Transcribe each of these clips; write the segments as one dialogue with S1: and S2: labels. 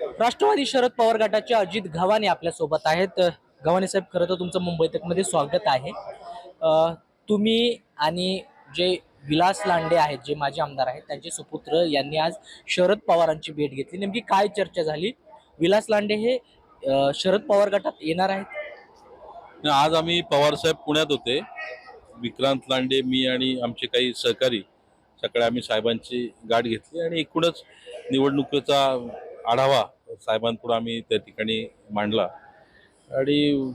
S1: राष्ट्रवादी शरद पवार गटाचे अजित गव्हाणे आपल्यासोबत आहेत. गव्हाणे साहेब खरं तर तुमचं मुंबई तकमध्ये स्वागत आहे. तुम्ही आणि जे विलास लांडे आहेत जे माजी आमदार आहेत त्यांचे सुपुत्र यांनी आज शरद पवारांची भेट घेतली. नेमकी काय चर्चा झाली? विलास लांडे हे शरद पवार गटात येणार आहेत?
S2: आज आम्ही पवारसाहेब पुण्यात होते. विक्रांत लांडे मी आणि आमचे काही सहकारी सकाळी आम्ही साहेबांची गाठ घेतली आणि एकूणच निवडणुकीचा आढावा साहेबांपुढे आम्ही त्या ठिकाणी मांडला. आणि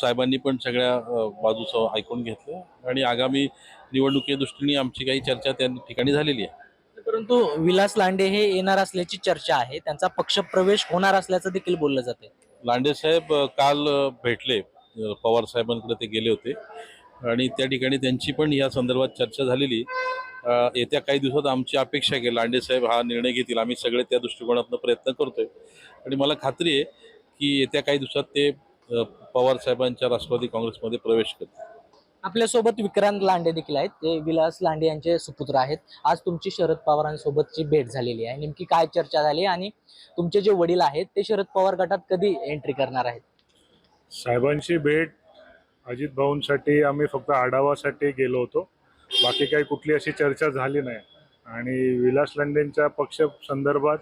S2: साहेबांनी पण सगळ्या बाजूचं ऐकून घेतलं. आणि आगामी निवडणुकी दृष्टीने आमची काही चर्चा त्या ठिकाणी झालेली आहे.
S1: परंतु विलास लांडे हे येणार असल्याची चर्चा आहे. त्यांचा पक्ष प्रवेश होणार असल्याचं देखील बोललं जाते
S2: लांडे साहेब काल भेटले. पवार साहेबांकडे ते गेले होते. आणि त्या ठिकाणी त्यांची पण या संदर्भात चर्चा झालेली. येत्या काही दिवसात आमची अपेक्षा आहे की लांडे साहेब हा निर्णय घेतील. आम्ही सगळे त्या दृष्टिकोनातून प्रयत्न करतोय. आणि मला खात्री आहे की येत्या काही दिवसात ते पवार साहेबांच्या राष्ट्रवादी काँग्रेसमध्ये प्रवेश करतील.
S1: आपल्यासोबत विक्रांत लांडे देखील आहेत. ते विलास लांडे यांचे सुपुत्र आहेत. आज तुमची शरद पवारांसोबतची भेट झालेली आहे. नेमकी काय चर्चा झाली आणि तुमचे जे वडील आहेत ते शरद पवार गटात कधी एंट्री करणार आहेत?
S3: साहेबांची भेट अजित भाऊंसाठी आम्ही फक्त आढावासाठी गेलो होतो. बाकी काही कुठली अशी चर्चा झाली नाही. आणि विलास लांडेंच्या पक्ष संदर्भात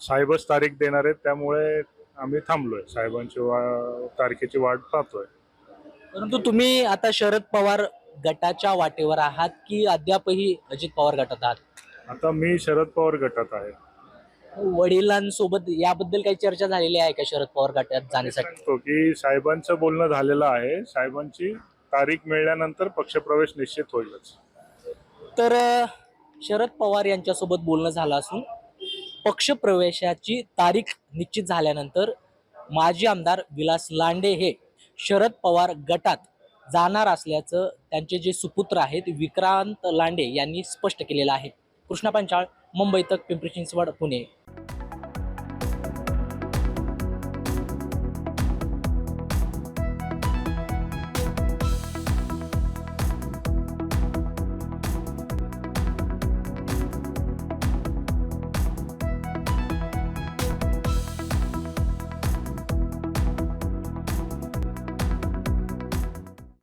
S3: साहेबच तारीख देणार आहेत त्यामुळे आम्ही थांबलोय. साहेबांची वा तारखेची वाट पाहतोय.
S1: परंतु तुम्ही आता शरद पवार गटाच्या वाटेवर आहात की अद्यापही अजित पवार गटात आहात?
S3: आता मी शरद पवार गटात आहे.
S1: वडिलांसोबत याबद्दल काही चर्चा झालेली आहे का शरद पवार गटात जाण्यासाठी?
S3: की साहेबांचं बोलणं झालेलं आहे. साहेबांची तारीख मिळाल्यानंतर पक्षप्रवेश निश्चित होईलच.
S1: तर शरद पवार यांच्यासोबत बोलणं झालं असून पक्षप्रवेशाची तारीख निश्चित झाल्यानंतर माजी आमदार विलास लांडे हे शरद पवार गटात जाणार असल्याचं त्यांचे जे सुपुत्र आहेत विक्रांत लांडे यांनी स्पष्ट केलेलं आहे. कृष्णा पंचाळ मुंबई तक पिंपरी चिंचवड पुणे.